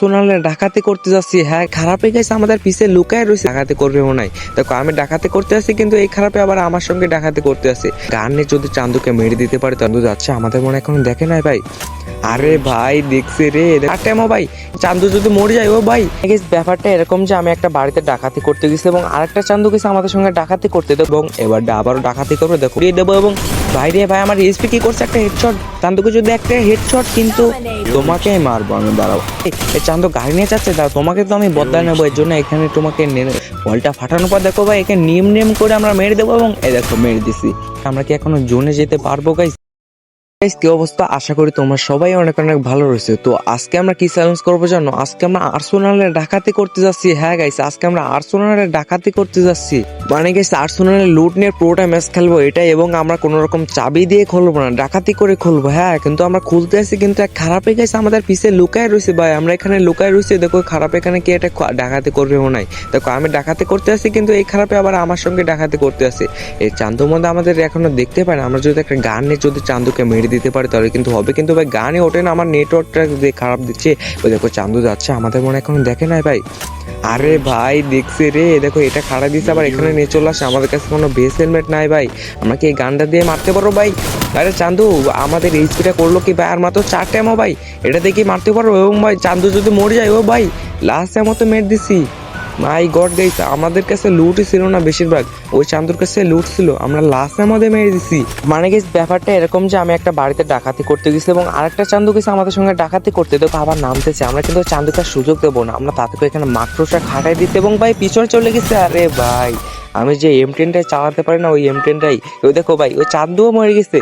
সোনালে ডাকাতি করতে যাচ্ছি। হ্যাঁ খারাপে গেছে, আমাদের পিছে লুকায় রয়েছে। ডাকাতি করবে মনে হয়। দেখো, আমি ডাকাতি করতে আসি, কিন্তু এই খারাপে আবার আমার সঙ্গে ডাকাতি করতে আসে। গানে যদি চান্দুকে মেরে দিতে পারে, চান্দু যাচ্ছে। আমাদের মনে এখন দেখে নাই ভাই। আরে ভাই দেখছে রে। আটেমো ভাই চান্দু যদি মরে যায় ও ভাই। ব্যাপারটা এরকম যে আমি একটা বাড়িতে ডাকাতি করতে গেছি এবং আরেকটা চান্দু গেছে আমাদের সঙ্গে ডাকাতি করতে। দেবো এবং এবার আবারও ডাকাতি করবে দেখো। দিয়ে দেবো এবং ভাই রে ভাই আমার এসপি কি করছে? একটা হেডশট চান্দুকে যদি একটা হেডশট কিন্তু তোমাকে মারবো আমি দাঁড়াও। এই, চান্দু গাড়ি নিয়ে যাচ্ছে দাঁড়াও তোমাকে তো আমি বদলা নেব এর জন্য এখানে তোমাকে বলটা ফাটানোর পর দেখো ভাই একে নিয়ম নিয়ম করে আমরা মেরে দেবো এবং এ দেখো মেরে দিছি। আমরা কি এখনও জোনে যেতে পারব গাইস কি অবস্থা? আশা করি তোমরা সবাই অনেক অনেক ভালো রয়েছে। তো আজকে আমরা কি চ্যালেঞ্জ করব জানো? আজকে আমরা আর্সোনালের ডাকাতি করতে যাচ্ছি। হ্যাঁ গাইস আজকে আমরা আর্সোনালের ডাকাতি করতে যাচ্ছি। মানে গাইস আর্সেনালে লুট নিয়ে পুরোটা ম্যাচ খেলব এটাই এবং আমরা কোনো রকম চাবি দিয়ে খুলবো না, ডাকাতি করে খুলবো। হ্যাঁ কিন্তু আমরা খুলতে আসি, কিন্তু এক খারাপে গেছে, আমাদের পিছে লুকায় রয়েছে ভাই। আমরা এখানে লুকায় রয়েছে, দেখো, খারাপ এখানে কি এটা ডাকাতি করবে মনে হয় দেখো, আমি ডাকাতি করতে আসি, কিন্তু এই খারাপে আবার আমার সঙ্গে ডাকাতি করতে আসে। এই চান্দুর মধ্যে আমাদের এখনও দেখতে পাই না। আমরা যদি একটা গান নিয়ে যদি চান্দুকে মেরে দিতে পারি, তাহলে কিন্তু হবে। কিন্তু ভাই গানে ওঠে না। আমার নেটওয়ার্কটা খারাপ দিচ্ছে, ওই দেখো, চান্দু যাচ্ছে, আমাদের মনে হয় এখনও দেখে নাই ভাই। আরে ভাই, দেখছি রে। দেখো, এটা খাড়া দিচ্ছে আবার এখানে নিয়ে চলে আসে। আমাদের কাছে কোনো বেস হেলমেট নাই ভাই। আমাকে এই গানটা দিয়ে মারতে পারো ভাই? আরে চান্দু, আমাদের এইচপিটা করল কি ভাই? আর মাত্র চারটে এমো ভাই। এটা দেখি মারতে পারো এবং ভাই, চান্দু যদি মরে যায়, ও ভাই লাস্ট এমো তো মেট দিছি। মাই গড গাইস আমাদের কাছে লুটই ছিল না বেশিরভাগ। ওই চান্দুর কাছে লুট ছিল। আমরা লাস্ট মধ্যে মেরে দিছি। মানে গেস ব্যাপারটা এরকম যে আমি একটা বাড়িতে ডাকাতি করতে গেছি এবং আরেকটা চান্দু গেছে আমাদের সঙ্গে ডাকাতি করতে দেখো, আবার নামতেছে। আমরা কিন্তু চান্দুকে আর সুযোগ দেবো না। আমরা তাদেরকে এখানে মাকড়সা খাটাই দিতে এবং ভাই পিছনে চলে গেছে। আরে ভাই, আমি যে এম টেনটাই চালাতে পারি না, ওই এম টেনটাই ওই দেখো ভাই, ওই চান্দুও মরে গেছে।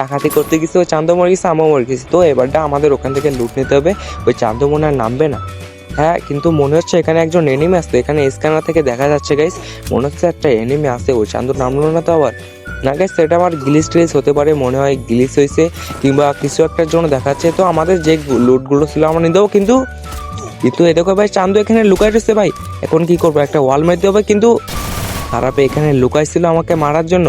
ডাকাতি করতে গেছে, ওই চান্দু মরে গেছে, আমিও মরে গেছি। তো এবারটা আমাদের ওখান থেকে লুট নিতে হবে। ওই চান্দু মনে হয় নামবে না। হ্যাঁ কিন্তু মনে হচ্ছে এখানে একজন এনিমি আসছে। এখানে স্ক্যানার থেকে দেখা যাচ্ছে গাইস মনে হচ্ছে একটা এনিমি আসে ওই চান্দু নামলো না তো আবার? না গাইস সেটা আমার গ্লিচ টিলিচ হতে পারে, মনে হয় গ্লিচ হয়েছে, কিংবা কিছু একটার জন্য দেখাচ্ছে। তো আমাদের যে লুটগুলো ছিল, আমরা দেবো কিন্তু কিন্তু এ দেখো ভাই, চান্দু এখানে লুকাই রয়েছে ভাই। এখন কি করব? একটা ওয়াল মারতে হবে, কিন্তু খারাপে এখানে লুকাইছিল আমাকে মারার জন্য।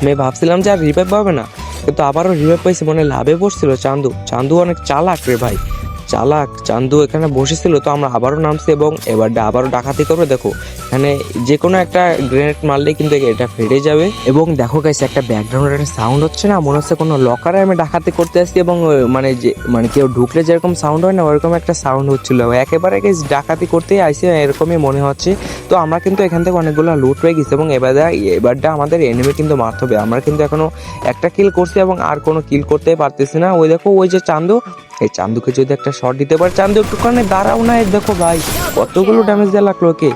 আমি ভাবছিলাম যে আর রিভাইভ পাবে না, কিন্তু আবারও রিভাইভ পাইছি, মনে লাভে পড়ছিল চান্দু। চান্দু অনেক চালাক রে ভাই। চালাক চান্দু এখানে বসেছিল, তো আমরা আবারও নামছি এবং এবার আবারও ডাকাতি করবে। দেখো, এখানে যে কোনো একটা গ্রেনেড মারলে কিন্তু এটা ফেটে যাবে। এবং দেখো গাইছে একটা ব্যাকগ্রাউন্ডের সাউন্ড হচ্ছে না, মনে হচ্ছে কোনো লকারে আমি ডাকাতি করতে আসছি এবং মানে যে মানে কেউ ঢুকলে যেরকম সাউন্ড হয় না, ওরকম একটা সাউন্ড হচ্ছিল। একেবারে গাইস ডাকাতি করতেই আইসি, এরকমই মনে হচ্ছে। তো আমরা কিন্তু এখান থেকে অনেকগুলো লুট হয়ে গেছি এবং এবার এবারটা আমাদের এনিমি কিন্তু মারতে হবে। আমরা কিন্তু এখনও একটা কিল করছি এবং আর কোনো কিল করতে পারতেছি না। ওই দেখো, ওই যে চান্দু এই চান্দুকে যদি একটা শট দিতে পারে, চান্দু একটুখানি দাঁড়াও না দেখো ভাই, কতগুলো ড্যামেজ দেওয়া লাগল ওকে।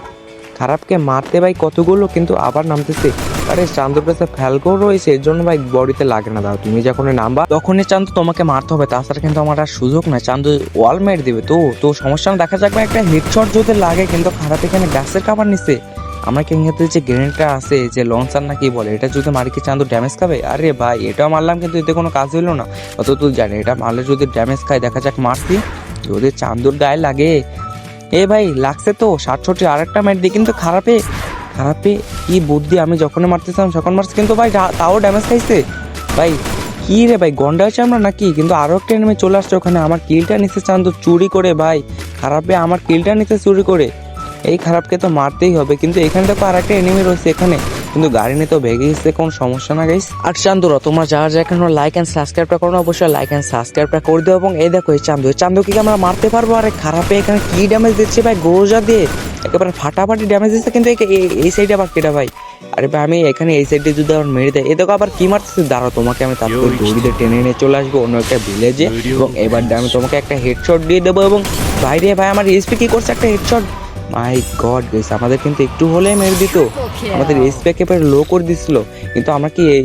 খারাপকে মারতে ভাই কতগুলো, কিন্তু আবার নামতেছে। আরে চান্দুর কাছে ফ্যালকো রয়েছে, এর জন্য ভাই বডিতে লাগে না, দাও, তুমি যখন নামবা তখনই চান্দু তোমাকে মারতে হবে, তাছাড়া কিন্তু আমার আর সুযোগ নাই। চান্দু ওয়াল মেরে দিবে, তো তো সমস্যা না দেখা যাবে একটা হেডশট যদি লাগে, কিন্তু খারাপ এখানে গাছের কাবার নিচ্ছে। আমরা কি এখানে যে গ্রেনেডটা আছে, যে লঞ্চার না কি বলে, এটা যদি মারি কি চান্দু ড্যামেজ খাবে? আরে ভাই, এটাও মারলাম কিন্তু এতে কোনো কাজ হইল না। অত তুই জানি, এটা মারলে যদি ড্যামেজ খায়, দেখা যাক মারছি। যদি চান্দুর গায়ে লাগে। এ ভাই, লাগছে তো, সাতষট্টি আরেকটা ম্যাট দিই কিন্তু খারাপে। খারাপে কি বুদ্ধি, আমি যখন মারতেছিলাম যখন মারছি কিন্তু ভাই তাও ড্যামেজ খাইছে। ভাই, কি রে ভাই, গন্ডা আছে আমরা নাকি? কিন্তু আরও একটা এনিমি চলে আসছে ওখানে, আমার কিলটা নিচ্ছে চান্দু চুরি করে ভাই। খারাপে আমার কিলটা নিচ্ছে চুরি করে। এই খারাপকে তো মারতেই হবে কিন্তু এখানে দেখো আর একটা এনিমি রয়েছে এখানে। কিন্তু গাড়ি নিয়ে তো ভেগে গেছে কোনো সমস্যা না গাইস আর চান্দুরা তোমরা যারা যা এখন লাইক অ্যান্ড সাবস্ক্রাইবটা করো না, অবশ্যই লাইক অ্যান্ড সাবস্ক্রাইবটা করে দিও এবং এই দেখো এই চান্দু এই চান্দুকে কি আমরা মারতে পারব? আরে খারাপে এখানে কি ড্যামেজ দিচ্ছে ভাই? গোজা দিয়ে। একেবারে ফাটাফাটি ড্যামেজ দিচ্ছে কিন্তু এই- সাইডে আবার কেটা ভাই? আরে ভাই আমি এখানে এই সাইডে যদি আবার মেরে দেয় এ দেখো আবার কি মারতেছে? দাঁড়াও তোমাকে আমি তারপর দড়িতে টেনে নিয়ে চলে আসব অন্য একটা ভিলেজে এবং এবার আমি তোমাকে একটা হেডশট দিয়ে দেবো এবং ভাই রে ভাই আমার এসপি কি করছে? একটা হেডশট মাই গড গেস আমাদের কিন্তু একটু হলেই মেরে দিত। আমাদের এসপি একেবারে লো করে দিছিল। কিন্তু আমরা কি এই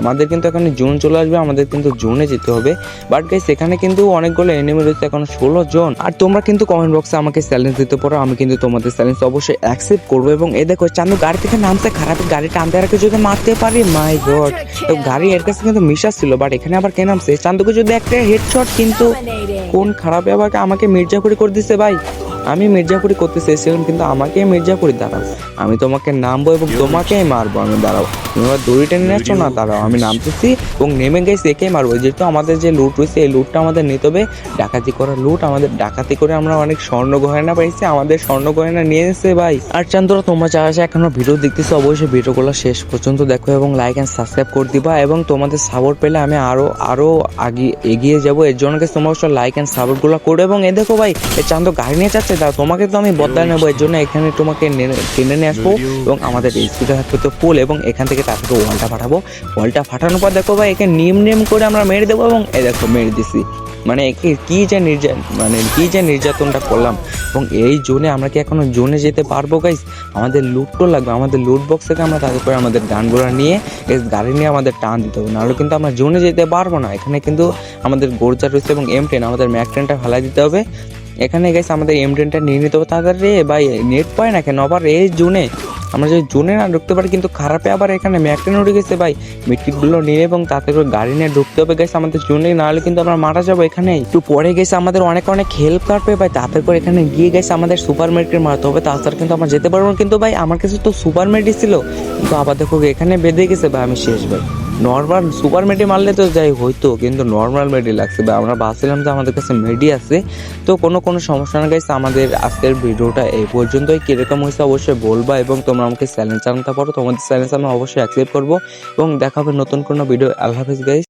আমাদের কিন্তু এখানে জুন চলে আসবে আমাদের কিন্তু জুনে যেতে হবে। বাট গাইস এখানে কিন্তু অনেকগুলো এনিমি রয়েছে এখন ষোলো জন। আর তোমরা কিন্তু কমেন্ট বক্সে আমাকে চ্যালেঞ্জ দিতে পারো আমি কিন্তু তোমাদের চ্যালেঞ্জ অবশ্যই অ্যাকসেপ্ট করব। এবং এ দেখো চান্দু গাড়ি থেকে নামতে খারাপ গাড়ি টানতে রাখে যদি মারতে পারি মাই গড তো গাড়ি এর কাছে কিন্তু মিশা ছিল বাট এখানে আবার কে নামছে? চান্দুকে যদি একটা হেডশট কিন্তু কোন খারাপ আবার আমাকে মির্জাপুরি করে দিছে ভাই? আমি মির্জাপুরি করতে চেয়েছিলাম কিন্তু আমাকে মির্জাপুরি দাঁড়াও। আমি তোমাকে নামবো এবং তোমাকেই মারবো আমি দাঁড়াও। তুমি আমার দড়ি টেনে নিচ্ছ না দাঁড়াও আমি নামতেছি এবং নেমে গেছি একেই মারবো। যেহেতু আমাদের যে লুট রয়েছে এই লুটটা আমাদের নিতে হবে। ডাকাতি করা লুট আমাদের ডাকাতি করে আমরা অনেক স্বর্ণ গহনা পাইছি আমাদের স্বর্ণ গহনা নিয়ে এসেছে ভাই। আর চান্দরা তোমরা যারা যারা এখনও ভিডিও দেখতেছো অবশ্যই ভিডিওগুলো শেষ পর্যন্ত দেখো এবং লাইক অ্যান্ড সাবস্ক্রাইব করে দিবা এবং তোমাদের সাপোর্ট পেলে আমি আরও আরও আগে এগিয়ে যাব। এর জন্য তোমরা লাইক অ্যান্ড সাপোর্টগুলো করো এবং এ দেখো ভাই এই চান্দ গাড়ি নিয়ে যাচ্ছে দাও, তোমাকে তো আমি বদলা নেব, এর জন্য এখানে তোমাকে টেনে নিয়ে আসব এবং আমাদের স্পিডে থাকবে তো ফুল এবং এখান থেকে তারপরে ওয়ালটা ফাটাবো। ওয়ালটা ফাটানোর পর দেখো ভাই, একে নিম নিম করে আমরা মেরে দেবো এবং এ দেখো মেরে দিছি। মানে একে কী যে নির্যা মানে কী যে নির্যাতনটা করলাম। এবং এই জোনে আমরা কি এখনও জোনে যেতে পারব গাইস আমাদের লুটও লাগবে, আমাদের লুট বক্স থেকে আমরা তাদের করে আমাদের গানগুলো নিয়ে এই গাড়ি নিয়ে আমাদের টান দিতে হবে। নাহলে কিন্তু আমরা জোনে যেতে পারব না। এখানে কিন্তু আমাদের গোর্জা রয়েছে এবং এম টেন আমাদের ম্যাক টেনটা ফেলাই দিতে হবে। এখানে গেছে আমাদের এম টেনটা নিয়ে নিতে হবে তাড়াতাড়ি রে, ভাই নেট পায় না কেন? আবার এই জুনে। আমরা যদি জোনে না ঢুকতে পারি, কিন্তু খারাপে আবার এখানে ম্যাক টেন উঠে গেছে, ভাই। মিট্রিকগুলো নিয়ে এবং তাতে করে গাড়ি নিয়ে ঢুকতে হবে গেছে আমাদের জোনে, নাহলে কিন্তু আমরা মারা যাব এখানে। একটু পরে গেছে আমাদের অনেক অনেক হেল্প কাটবে, ভাই। তাতে করে এখানে গিয়ে গেছে আমাদের সুপার মেডিকেট মারতে হবে তাছাড়া কিন্তু আমরা যেতে পারব না। কিন্তু ভাই, আমার কাছে তো সুপার মেডি ছিল। কিন্তু আবার দেখো, এখানে বেঁধে গেছে, ভাই, আমি শেষ, ভাই। নর্মাল সুপার মেডি মারলে তো যাই হইতো, কিন্তু নর্মাল মেডি লাগছে। বা আমরা ভাবছিলাম যে আমাদের কাছে মেডি আছে, তো কোনো কোনো সমস্যা না গাইছে আমাদের আজকের ভিডিওটা এই পর্যন্তই। কীরকম হয়েছে অবশ্যই বলবা এবং তোমরা আমাকে চ্যালেঞ্জ জানাতে পারো তোমাদের চ্যালেঞ্জ আমি অবশ্যই অ্যাকসেপ্ট করব। এবং দেখাবে নতুন কোনো ভিডিও আল্লাহ হাফিজ গাইস